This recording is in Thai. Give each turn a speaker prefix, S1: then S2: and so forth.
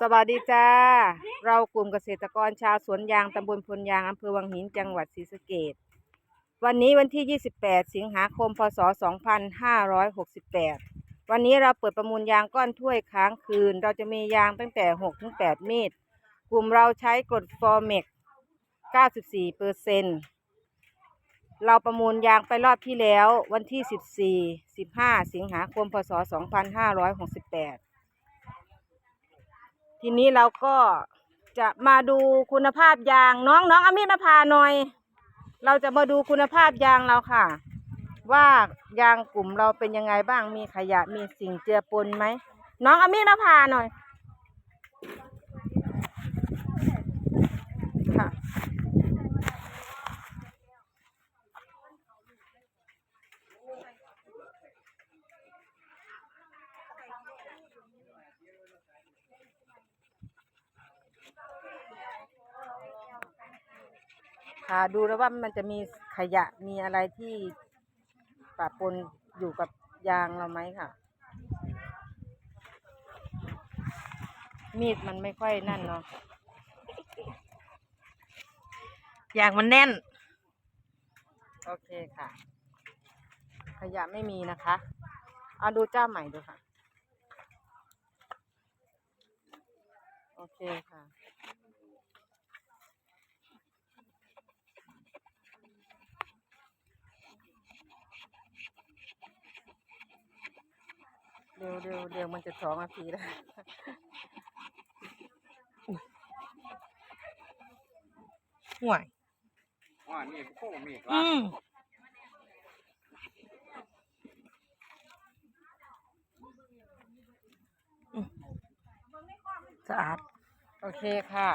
S1: สวัสดีจ้า เรากลุ่มเกษตรกรชาวสวนยางตำบลพลยางอำเภอวังหินจังหวัดศรีสะเกษวันนี้วันที่ 28 สิงหาคม พศ 2568 วันนี้เราเปิดประมูลยางก้อนถ้วยค้างคืน เราจะมียางตั้งแต่6-8เมตรกลุ่มเราใช้กรดฟอร์เมก94เปอร์เซ็นต์เราประมูลยางไปรอบที่แล้ววันที่ 14 15 สิงหาคม พศ 2568 ทีนี้เราก็จะมาดูคุณภาพยางน้องน้องอามีดมาพาหน่อย เราจะมาดูคุณภาพยางเราค่ะ ว่ายางกลุ่มเราเป็นยังไงบ้างมีขยะมีสิ่งเจือปนไหมน้องอามีดมาพาหน่อยค่ะ ค่ะดูแล้วว่ามันจะมีขยะมีอะไรที่ปะปนอยู่กับยางเราไหมค่ะ มีดมันไม่ค่อยนั่นเนาะ
S2: ยางมันแน่น
S1: โอเคค่ะ ขยะไม่มีนะคะเอาดูเจ้าใหม่ดูค่ะ โอเคค่ะ เร็วเร็วเร็วมันจะสองนาทีแล้ว
S2: ห่วย
S3: ว่านี่โค้มีด
S2: อื
S3: ว่ะ
S2: มสะอาด
S1: โอเคค่ะ